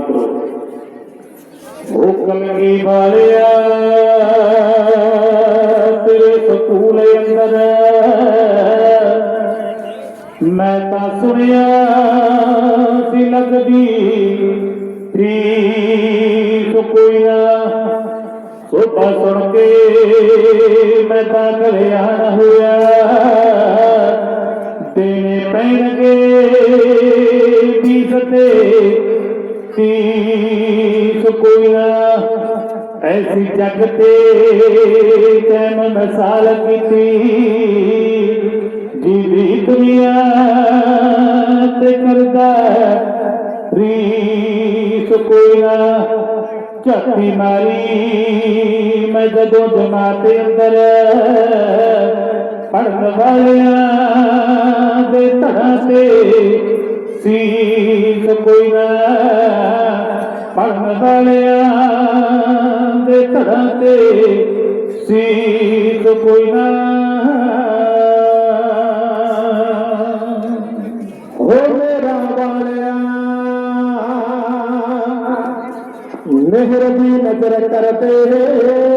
ਕਰੋ ਹੁਕਮ ਵਾਲਿਆ, ਤੇਰੇ ਸਕੂਲ ਅੰਦਰ। ਮੈਂ ਤਾਂ ਸੁਣਿਆ ਸੀ ਲੱਗਦੀ ਫੀਸ ਕੋਈ ਨਾ। ਸੋਭਾ ਸੁਣ ਕੇ ਮੈਂ ਤਾਂ ਕਰਿਆ ਹੋਇਆ। ਦੇਣੇ ਪੈਣਗੇ ਫੀਸ ਤੇ। ਫੀਸ ਕੋਈ ਐਸੀ ਜਗ ਤੇ ਕੈਮ ਮਿਸਾਲ ਕੀਤੀ। ਜੀਵੀ ਦੁਨੀਆ ਤੇ ਕਰਦਾ ਰੀਸ ਕੋਈ ਨਾ। ਝਾਤੀ ਮਾਰੀ ਮੈਂ ਜਦੋਂ ਜਮਾਤ ਅੰਦਰ ਪੜਨ ਵਾਲਿਆਂ ਦੇ ਧੜਾਂ ਤੇ ਸੀਸ ਕੋਈ ਨਾ। ਪੜਨ ਵਾਲਿਆਂ ਦੇ ਧੜਾਂ ਤੇ ਸੀਸ ਕੋਈ ਨਾ ਹੋ ਮੇਰਾ ਵਾਲਿਆ, ਮਿਹਰ ਦੀ ਨਜ਼ਰ ਕਰਦੇ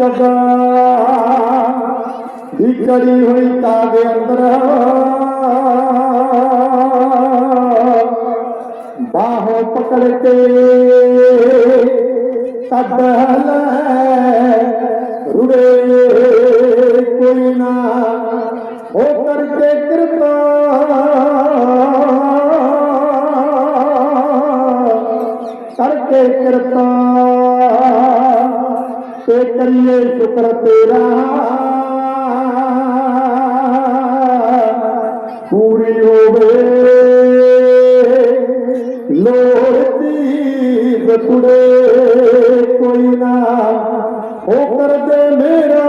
ਐਸਾ ਵਿਕੜੀ ਹੋਈ ਤਾਗੇ ਅੰਦਰ। ਬਾਹੋਂ ਪਕੜ ਕੇ ਕੱਢ ਲੈ। ਰੁੜੇ ਕੋਈ ਨਾ। ਹੋ ਕਰਕੇ ਕਿਰਪਾ। ਕਰਕੇ ਕਿਰਪਾ। ਤੇ ਕਰੀਏ ਸ਼ੁਕਰ ਤੇਰਾ। ਪੂਰੀ ਹੋਵੇ। ਲੋੜਦੀ ਬਤੁੜੇ ਕੋਈ ਨਾ ਹੋ ਕਰਦੇ ਮੇਰਾ।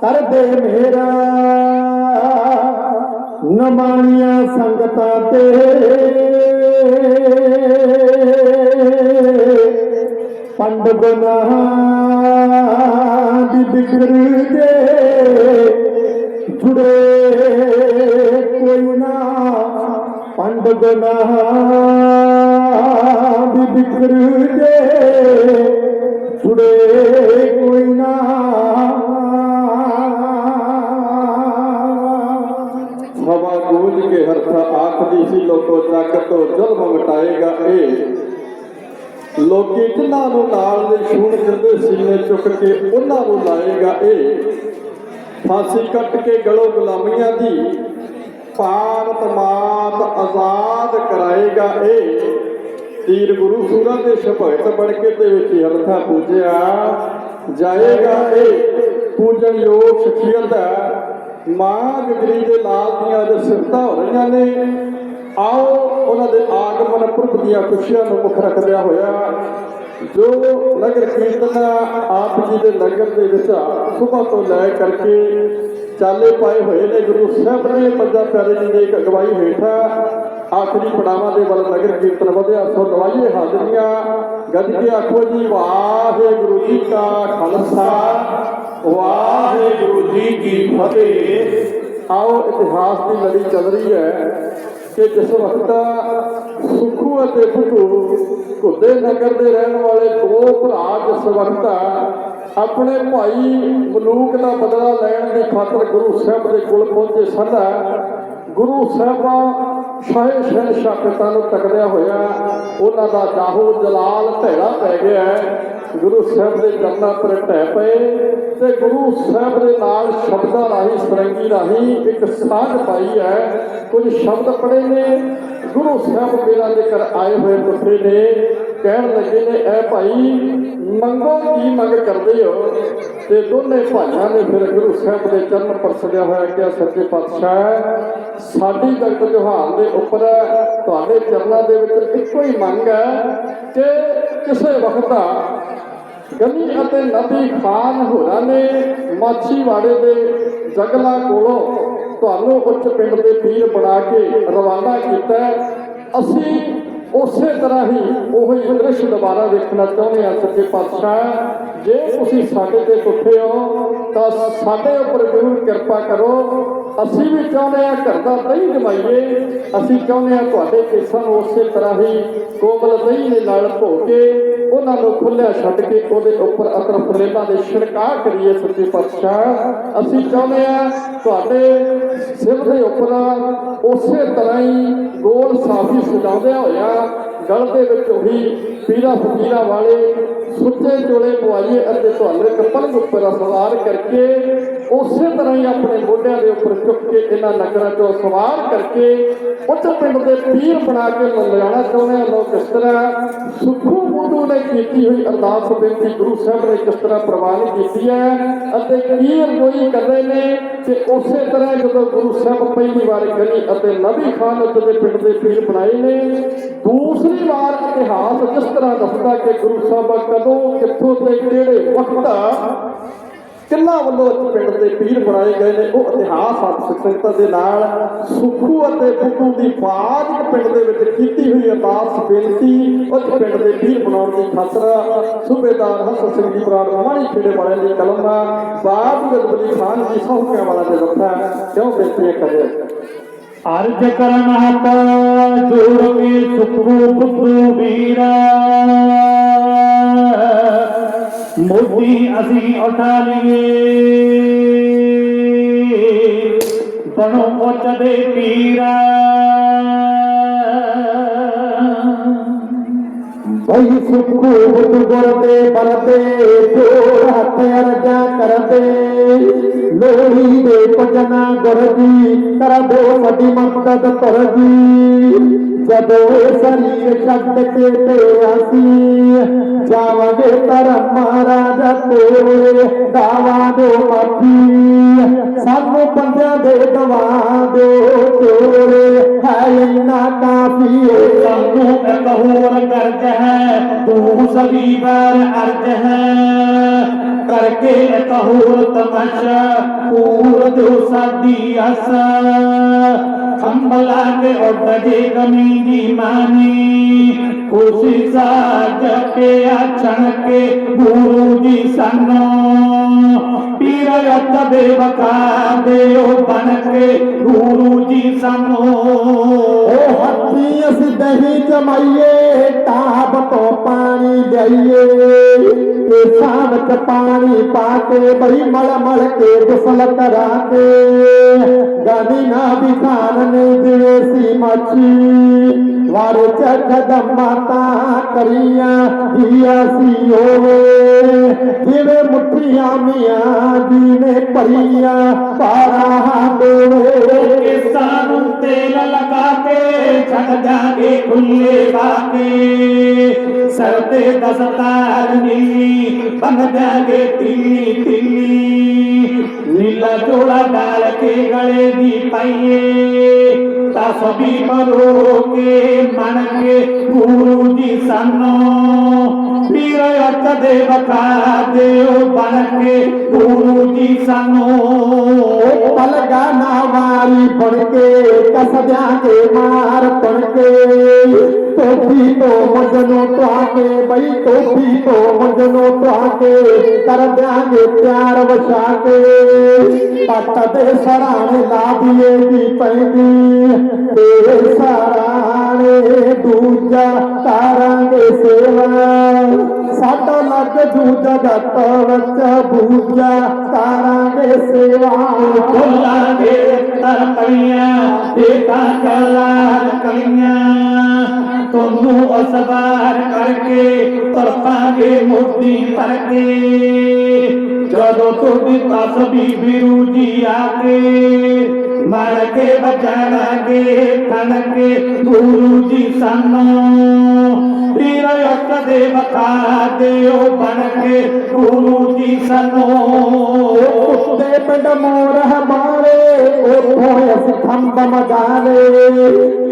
ਕਰਦੇ ਮੇਰਾ। ਨਮਾਨੀਆਂ ਸੰਗਤਾਂ ਤੇ ਪੰਡ ਗੁਨਾਹ ਦੀ ਬਿਖਰ ਦੇ। ਜੁੜੇ ਕੋਈ ਨਾ ਪੰਡ ਗੁਨਾਹ ਦੀ ਬਿਖਰ ਦੇ। ਜੁੜੇ ਕੋਈ ਨਾ। ਹਵਾ ਗੂੰਜ ਕੇ ਹਰਥਾ ਆਖਦੀ ਸੀ, ਲੋਕੋ ਜੱਗ ਜ਼ੁਲਮ ਮਟਾਏਗਾ ਇਹ। ਲੋਕੀ ਜਿਨ੍ਹਾਂ ਨੂੰ ਨਾਲ ਦੇ ਛੂਣ ਕਰਦੇ ਸੀਨੇ ਚੁੱਕ ਕੇ ਉਹਨਾਂ ਨੂੰ ਲਾਏਗਾ ਇਹ। ਫਾਂਸੀ ਕੱਟ ਕੇ ਗਲੋ ਗੁਲਾਮੀਆਂ ਦੀ ਭਾਰਤ ਮਾਤ ਆਜ਼ਾਦ ਕਰਾਏਗਾ ਇਹ। ਤੀਰ ਗੁਰੂ ਸੂਰਾਂ ਦੇ ਸ਼ਪਹਿਤ ਬਣ ਕੇ ਤੇ ਵਿੱਚ ਹਰਥਾ ਪੂਜਿਆ ਜਾਏਗਾ ਇਹ। ਪੂਜਣ ਯੋਗ ਸ਼ਖੀਅਤ ਹੈ ਮਾਂ ਗਗਰੀ ਦੇ ਲਾਲ ਦੀਆਂ ਅੱਜ ਸਿਫਤਾਂ ਹੋ ਰਹੀਆਂ ਨੇ, ਆਓ ਉਹਨਾਂ ਦੇ ਆਗਮਨ ਦੀਆਂ ਖੁਸ਼ੀਆਂ ਨੂੰ ਮੁੱਖ ਰੱਖਦਿਆਂ ਹੋਇਆ, ਜੋ ਨਗਰ ਕੀਰਤਨ ਆਪ ਜੀ ਦੇ ਨਗਰ ਦੇ ਵਿੱਚ ਸੁਬਹ ਤੋਂ ਲੈ ਕਰਕੇ ਚਾਲੇ ਪਾਏ ਹੋਏ ਨੇ, ਗੁਰੂ ਸਾਹਿਬ ਨੇ ਪੰਜਾ ਪਿਆਰੇ ਜੀ ਦੀ ਅਗਵਾਈ ਹੇਠਾਂ ਆਖਰੀ ਪੜਾਵਾਂ ਦੇ ਵੱਲ ਨਗਰ ਕੀਰਤਨ ਵਧਿਆ, ਸੋ ਨਵਾਈਏ ਹਾਜ਼ਰੀਆਂ। ਗੱਜ ਕੇ ਆਖੋ ਜੀ, ਵਾਹਿਗੁਰੂ ਜੀ ਕਾ ਖਾਲਸਾ, ਵਾਹਿਗੁਰੂ ਜੀ ਕੀ ਫਤਿਹ। ਆਓ, ਇਤਿਹਾਸ ਦੀ ਲੜੀ ਚੱਲ ਰਹੀ ਹੈ ਕਿ ਜਿਸ ਵਕਤ ਸੁਖੂ ਅਤੇ ਫੁੱਟੂ ਘੁੱਦੇ ਨਗਰ ਦੇ ਰਹਿਣ ਵਾਲੇ ਦੋ ਭਰਾ ਜਿਸ ਆਪਣੇ ਭਾਈ ਮਲੂਕ ਦਾ ਬਦਲਾ ਲੈਣ ਦੀ ਖਾਤਰ ਗੁਰੂ ਸਾਹਿਬ ਦੇ ਕੋਲ ਪਹੁੰਚੇ ਸਨ। ਗੁਰੂ ਸਾਹਿਬਾਂ ਸ਼ਾਹੇ ਸ਼ਹਿਨ ਸ਼ਾਕਤਾਂ ਨੂੰ ਤਕੜਿਆ ਹੋਇਆ। ਉਹਨਾਂ ਦਾ ਜਾਹੋ ਜਲਾਲ ਢੇੜਾ ਪੈ ਗਿਆ। ਗੁਰੂ ਸਾਹਿਬ ਦੇ ਚਰਨਾਂ ਪਰ ਢਹਿ ਪਏ ਤੇ ਗੁਰੂ ਸਾਹਿਬ ਦੇ ਨਾਲ ਸ਼ਬਦਾਂ ਰਾਹੀਂ, ਸਰੰਗੀ ਰਾਹੀਂ ਇੱਕ ਸਾਂਝ ਪਾਈ ਹੈ। ਕੁਝ ਸ਼ਬਦ ਪੜੇ ਨੇ। ਗੁਰੂ ਸਾਹਿਬ ਮੇਰਾ ਦੇ ਕਰ ਆਏ ਹੋਏ ਮੁੱਠੇ ਨੇ। ਕਹਿਣ ਲੱਗੇ ਨੇ, ਐ ਭਾਈ, ਮੰਗੋ ਕੀ ਮੰਗ ਕਰਦੇ ਹੋ? ਤੇ ਦੋਨੇ ਭਾਈਆਂ ਨੇ ਫਿਰ ਗੁਰੂ ਸਾਹਿਬ ਦੇ ਚਰਨ ਪਰਸਦਿਆ ਹੋਇਆ ਕਿ ਸੱਚੇ ਪਾਤਸ਼ਾਹ, ਸਾਡੀ ਜਗਤ ਜਹਾਨ ਦੇ ਉੱਪਰ ਤੁਹਾਡੇ ਚਰਨਾਂ ਦੇ ਵਿੱਚ ਇੱਕੋ ਹੀ ਮੰਗ ਹੈ ਕਿ ਕਿਸੇ ਵਕਤ ਗਲੀ ਅਤੇ ਨਦੀ ਖਾਨ ਹੋਰਾਂ ਨੇ ਮਾਛੀਵਾੜੇ ਦੇ ਜੰਗਲਾਂ ਕੋਲੋਂ ਤੁਹਾਨੂੰ ਉੱਚ ਪਿੰਡ ਦੇ ਪੀਰ ਬਣਾ ਕੇ ਰਵਾਨਾ ਕੀਤਾ ਅਸੀਂ ਉਸੇ ਤਰ੍ਹਾਂ ਹੀ ਉਹੀ ਦ੍ਰਿਸ਼ ਦੁਬਾਰਾ ਵੇਖਣਾ ਚਾਹੁੰਦੇ ਹਾਂ, ਸੱਚੇ ਪਾਤਸ਼ਾਹ। ਜੇ ਤੁਸੀਂ ਸਾਡੇ ਤੇ ਟੁੱਟੇ ਹੋ, ਤਾਂ ਸਾਡੇ ਉੱਪਰ ਜ਼ਰੂਰ ਕਿਰਪਾ ਕਰੋ। ਅਸੀਂ ਵੀ ਚਾਹੁੰਦੇ ਹਾਂ ਘਰ ਦਾ ਦਹੀਂ ਜਮਾਈਏ ਅਸੀਂ ਚਾਹੁੰਦੇ ਹਾਂ ਤੁਹਾਡੇ ਕੇਸਾਂ ਨੂੰ ਉਸੇ ਤਰ੍ਹਾਂ ਹੀ ਕੋਮਲ ਦਹੀਂ ਦੇ ਨਾਲ ਧੋ ਕੇ ਉਹਨਾਂ ਨੂੰ ਖੁੱਲਿਆ ਛੱਡ ਕੇ ਉਹਦੇ ਉੱਪਰ ਅਤਰ ਫਰੇਲਾਂ ਦੇ ਛਿੜਕਾਅ ਕਰੀਏ ਸੱਚੇ ਪਾਤਸ਼ਾਹ। ਅਸੀਂ ਚਾਹੁੰਦੇ ਹਾਂ ਤੁਹਾਡੇ ਸਿਰ ਦੇ ਉੱਪਰ ਉਸੇ ਤਰ੍ਹਾਂ ਹੀ ਗੋਲ ਸਾਫੀ ਸਜਾਉਂਦਿਆਂ ਹੋਇਆ ਗਲ ਦੇ ਵਿੱਚ ਉਹੀ ਪੀਲਾ ਫਕੀਰਾ ਵਾਲੇ ਸੁੱਚੇ ਚੋਲੇ ਪਵਾਈਏ ਅਤੇ ਤੁਹਾਨੂੰ ਇੱਕ ਉੱਪਰ ਸਵਾਰ ਕਰਕੇ ਉਸੇ ਤਰ੍ਹਾਂ ਹੀ ਆਪਣੇ ਮੋਢਿਆਂ ਦੇ ਉੱਪਰ ਚੁੱਕ ਕੇ ਇਹਨਾਂ ਨਗਰਾਂ ਚੋਂ ਸਵਾਰ ਕਰਕੇ ਉੱਚ ਪਿੰਡ ਦੇ ਪੀਰ ਬਣਾ ਕੇ ਲਿਜਾਣਾ ਚਾਹੁੰਦੇ ਹਾਂ ਲੋਕ ਇਸ ਤਰ੍ਹਾਂ ਸੁਖੂ ਮੁੰਡੂ ਨੇ ਕੀਤੀ ਹੋਈ ਅਰਦਾਸ ਬੇਨਤੀ ਗੁਰੂ ਸਾਹਿਬ ਨੇ ਕਿਸ ਤਰ੍ਹਾਂ ਪ੍ਰਵਾਨ ਕੀਤੀ ਹੈ ਅਤੇ ਕੀ ਰਗੋਈ ਕਰ ਰਹੇ ਨੇ ਕਿ ਉਸੇ ਤਰ੍ਹਾਂ ਜਦੋਂ ਗੁਰੂ ਸਾਹਿਬ ਪਹਿਲੀ ਵਾਰ ਕਰੀ ਅਤੇ ਨਬੀ ਖਾਨ ਦੇ ਪਿੰਡ ਦੇ ਪੀਰ ਬਣਾਏ ਨੇ, ਦੂਸਰੀ ਵਾਰ ਇਤਿਹਾਸ ਕਿਸ ਤਰ੍ਹਾਂ ਦੱਸਦਾ ਕਿ ਗੁਰੂ ਸਾਹਿਬ ਕਦੋਂ, ਕਿੱਥੋਂ ਤੇ ਕਿਹੜੇ ਵਕਤ ਕਿੰਨਾ ਵੱਲੋਂ ਪਿੰਡ ਦੇ ਪੀਰ ਬਣਾਏ ਗਏ ਨੇ। ਉਹ ਇਤਿਹਾਸ ਆਪ ਸਿੱਖਤਾ ਦੇ ਨਾਲ ਸੁਖੂ ਅਤੇ ਬੁੱਧੂ ਦੀ ਬਾਤ ਪਿੰਡ ਦੇ ਵਿੱਚ ਕੀਤੀ ਹੋਈ ਅਰਦਾਸ ਬੇਨਤੀ ਉਸ ਪਿੰਡ ਦੇ ਪੀਰ ਬਣਾਉਣ ਦੀ ਖਾਤਰ ਸੂਬੇਦਾਰ ਹਸਨ ਸਿੰਘ ਜੀ ਬਰਾੜ ਮਾਣੀ ਖੇੜੇ ਵਾਲਿਆਂ ਦੀ ਕਲਮ ਦਾ ਬਾਦ ਗਦਬਲੀ ਖਾਨ ਜੀ ਸੌਕਿਆਂ ਵਾਲਾ ਦੇ ਰੱਖਾ ਕਿਉਂ ਬੇਨਤੀਆਂ ਕਰੇ ਅਰਜ ਕਰਨ ਹੱਥ ਜੋੜ ਕੇ ਸੁਖੂ ਬੁੱਧੂ ਵੀਰਾ। ਮੋਦੀ ਅਸੀਂ ਉਠਾ ਲਈਏ ਬਣੋ ਉੱਚ ਦੇ ਪੀਰਾ ਭਈ ਸੁਖੂ ਬੁੱਧ ਗੁਰ ਦੇ ਬਲਦੇ ਜੋੜ ਹੱਥ ਅਰਜਾ ਕਰਦੇ ਲੋਹੀ ਦੇ ਭਜਨਾ ਗੁਰ ਜੀ ਕਰ ਦੋ ਸਾਡੀ ਮਦਦ ਕਰ ਜੀ ਕੇ ਤੇ ਅਸੀਂ ਧਰਮ ਮਹਾਰਾਜ ਤੇਰੇ ਦਾਵਾ ਦੋ ਮਾਫੀ। ਸਾਨੂੰ ਬੰਦਿਆਂ ਦੇ ਦਵਾ ਦੋ ਤੇਰੇ। ਹੈ ਇੰਨਾ ਕਾਫੀ ਸਾਨੂੰ ਇੱਕ ਕਰਜ ਹੈ, ਤੂੰ ਸਭੀ ਵਾਰ ਅਰਜ ਹੈ। ਕਰਕੇ ਇੱਕ ਹੋਰ ਪੂਰ ਜੋ ਸਾਡੀ ਆਸਾ। ਖੰਬਲਾ ਕੇ ਉੱਡ ਜੇ ਗਮੀ ਦੀ ਮਾਨੀ। ਖੁਸ਼ੀ ਸਾਜ ਕੇ ਆਛਣ ਗੁਰੂ ਜੀ ਸਾਨੂੰ। ਪੀਰ ਰੱਤ ਦੇ ਵਕਾ ਬਣ ਕੇ ਗੁਰੂ ਜੀ ਸਾਨੂੰ। ਉਹ ਹੱਥੀ ਅਸੀਂ ਦਹੀਂ ਜਮਾਈਏ, ਤਾਬ ਤੋਂ ਪਾਣੀ ਦਈਏ ਤੇ ਸਾਹ ਚ ਪਾਣੀ ਪਾ ਕੇ ਬਈ ਮਲ ਮਲ ਕੇ ਗੁਸਲ ਕਰਾ ਕੇ ਗਾਦੀ ਨਾ ਵਿਖਾਨ ਨੇ ਜਿਵੇਂ ਸੀ ਮੱਛੀ। ਵਾਰੇ ਚੱਕ ਮਾਤਾ ਕਰੀਆਂ ਦੀਆ ਸੀ ਹੋਵੇ ਜਿਵੇਂ ਮੁੱਠੀਆਂ ਮੀਆਂ ਦੀ ਨੇ ਭਰੀਆਂ ਪਾਰਾ ਦੇਵੇ। ਕੇ ਸਾਨੂੰ ਤੇਲ ਲਗਾ ਕੇ ਛੱਡ ਜਾਗੇ ਖੁੱਲੇ ਬਾਕੇ ਸਰ ਤੇ ਦਸਤਾਰ ਨੀਲੀ ਬਨ ਜਾਗੇ ਤਿੱਲੀ ਤਿੱਲੀ ਨੀਲਾ ਚੋਲਾ ਡਾਲ ਕੇ ਗਲੇ ਦੀ ਪਾਈਏ ਤਾਂ ਸਭੀ ਮਰੋ ਕੇ ਮਨ ਕੇ ਪਲਗਾ ਨਾ ਵਾਰੀ ਬਣ ਕੇ ਕਸਦਿਆਂ ਕੇ ਮਾਰ ਬਣ ਕੇ। ਟੋਪੀ ਤੋਂ ਮਜਨੂ ਟਵਾ ਕੇ, ਬਈ ਟੋਪੀ ਤੋਂ ਮਜਨੂ ਟਵਾ ਕੇ, ਕਰ ਦਿਆਂਗੇ ਪਿਆਰ ਵਸਾ ਕੇ। ਪੱਟ ਦੇ ਸਰਾਣੇ ਲਾ ਦੀ ਪੈਂਦੀ, ਤੇਰੇ ਸਰਾਣੇ ਦੂਜਾ ਕਰਾਂਗੇ ਸੇਵਾ। ਸਾਡਾ ਲੱਗ ਜੂ ਜਗਤ ਵਿੱਚ ਬੂਜਾ। ਕਰਾਂਗੇ ਸੇਵਾ। ਖੁੱਲਾਂਗੇ ਤਰਪਈਆਂ ਦੇਖਾਂ ਕਲਾਰ ਕਲੀਆਂ ਤੁਹਾਨੂੰ ਅਸਬਾਰ ਕਰਕੇ ਤਰਪਾਂਗੇ ਮੋਦੀ ਪਰ ਕੇ ਜਦੋਂ ਤੁਹਾਡੀ ਤਸਬੀ ਬਿਰੂ ਜੀ ਆ ਕੇ ਮਰ ਕੇ ਬਚਾਵਾਂਗੇ ਤਨ ਕੇ, ਗੁਰੂ ਜੀ ਸਾਨੂੰ। ਪੀਰ ਅੱਕ ਦੇ ਵਕਾ ਦਿਓ ਬਣ ਕੇ, ਗੁਰੂ ਜੀ ਸਾਨੂੰ। ਉੱਤੇ ਪਿੰਡ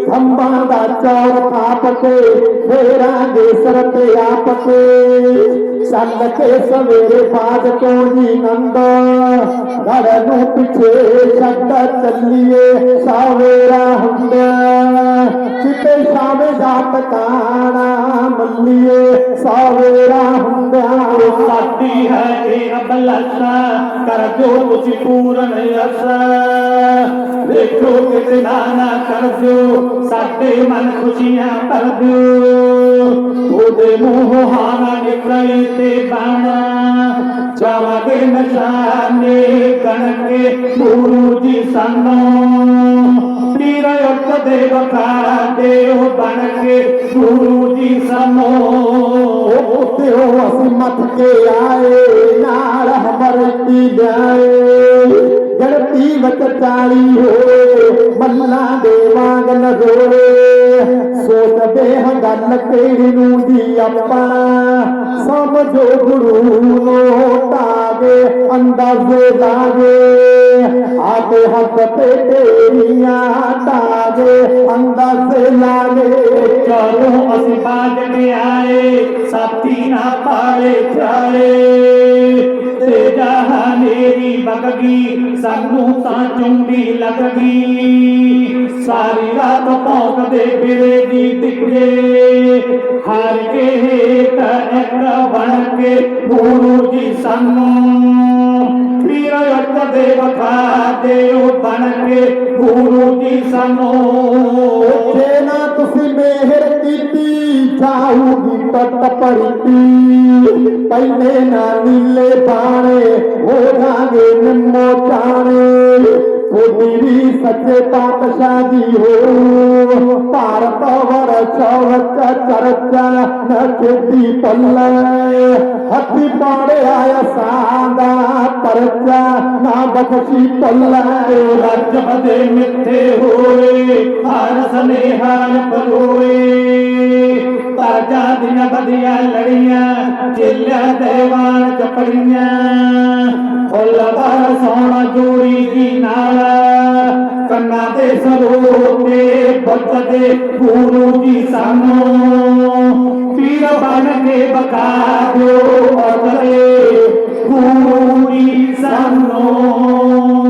ਖੰਭਾਂ ਦਾ ਚੌਰ ਪਾਪ ਕੇ ਫੇਰਾਂਗੇ ਸਰ ਤੇ ਆਪ ਕੇ। ਚੱਲ ਕੇ ਸਵੇਰੇ ਬਾਜ ਤੋਂ ਜੀ ਨੰਦ ਘਰ ਨੂੰ ਪਿੱਛੇ ਛੱਡ ਚੱਲ ਚੱਲੀਏ ਸਾਵੇਰਾ ਹੁੰਦਾ। ਕਿਤੇ ਸ਼ਾਮੇ ਦਾ ਟਿਕਾਣਾ ਮੱਲੀਏ ਸਾਵੇਰਾ ਹੁੰਦਾ। ਸਾਡੀ ਹੈ ਇਹ ਅਬਲਤਾ ਕਰ ਦਿਓ ਤੁਸੀਂ ਪੂਰਨ ਅਸਾ ਦੇਖੋ ਕਿਤੇ ਨਾ ਦਿਓ ਸਾਡੇ ਮਨ ਖੁਸ਼ੀਆਂ ਭਰ ਦਿਓ ਉਹਦੇ ਮੂੰਹ ਹਾਨਾ ਨਿਕਲੇ ਤੇ ਬਾਣਾ ਜਾਵਾਂਗੇ ਨਸ਼ਾਨੇ ਕਣਕੇ ਗੁਰੂ ਜੀ ਸਾਨੂੰ ਪੀਰ ਉੱਤ ਦੇ ਵਖਾ ਗਣਤੀ ਵਿੱਚ ਚਾਲੀ ਹੋਏ ਮੱਲਾ ਦੇ ਵਾਂਗ ਨਜ਼ੋਰੇ ਸੋਚਦੇ ਹਾਂ ਗੱਲ ਕਿਹੜੀ ਨੂੰ ਦੀ ਆਪਣਾ ਸਮਝੋ ਗੁਰੂ ਨੂੰ ਟਾਗੇ ਅੰਦਾਜ਼ੇ ਲਾਗੇ ਆਤੇ ਹੱਥ ਤੇ ਤੇਰੀਆਂ ਟਾਗੇ ਅੰਦਾਜ਼ੇ ਲਾਗੇ ਚਲੋ ਅਸੀਂ ਬਾਜ ਕੇ ਆਏ ਸਾਥੀ ਨਾ ਪਾਲੇ ਚਾਏ ਤੇ ਜਹਾਨੇਰੀ ਬਗਗੀ ਸਾਨੂੰ ਤਾਂ ਚੁੰਡੀ ਲੱਗ ਸਾਰੀ ਰਾਤ ਭੌਂਕਦੇ ਫਿਰੇ ਦੀ ਟਿੱਕੇ ਹਾਰ ਕੇ ਹੇਠ ਇੱਕ ਬਣ ਕੇ ਗੁਰੂ ਜੀ ਸਾਨੂੰ। ਪੀਰ ਦੇ ਵਖਾ ਦਿਓ ਬਣ ਕੇ ਗੁਰੂ ਜੀ ਸਾਨੂੰ। ਜੇ ਨਾ ਤੁਸੀਂ ਮਿਹਰ ਕੀਤੀ ਜਾਊਗੀ ਟੱਟ ਪੜਤੀ ਪਹਿਲੇ ਨਾ ਨੀਲੇ ਬਾਣੇ, ਹੋ ਜਾਗੇ ਨਿੰਮੋ ਜਾਣੇ ਤੁਹਾਡੀ ਵੀ ਸੱਚੇ ਪਾਤਸ਼ਾਹ ਦੀ ਹੋ। ਭਾਰਤ ਵਰ ਚੌਚ ਚਰਚਾ ਨਾ ਖੇਤੀ ਪੱਲੇ। ਹੱਥੀ ਪਾੜਿਆ ਆਇਆ ਪਰਚਾ। ਨਾ ਬਖਸ਼ੀ ਪੱਲੇ। ਰੱਜਬ ਦੇ ਮਿੱਠੇ ਹੋਏ। ਹਰ ਸਨੇਹਾਨ ਪਰੋਏ ਤਾਜਾ ਦੀਆਂ ਵਧੀਆ ਲੜੀਆਂ, ਚੇਲਿਆ ਦੇਵਾਨ ਚਪੜੀਆਂ। ਫੁੱਲ ਬਾਰ ਸੋਹਣਾ ਜੋੜੀ ਦੀ ਨਾਲ, ਕੰਨਾਂ ਤੇ ਸਰੋਤੇ ਬਚਦੇ ਗੁਰੂ ਜੀ ਸਾਨੂੰ। ਪੀਰ ਬਣ ਕੇ ਬਕਾ ਦਿਓ ਅਗਲੇ ਗੁਰੂ ਜੀ ਸਾਨੂੰ।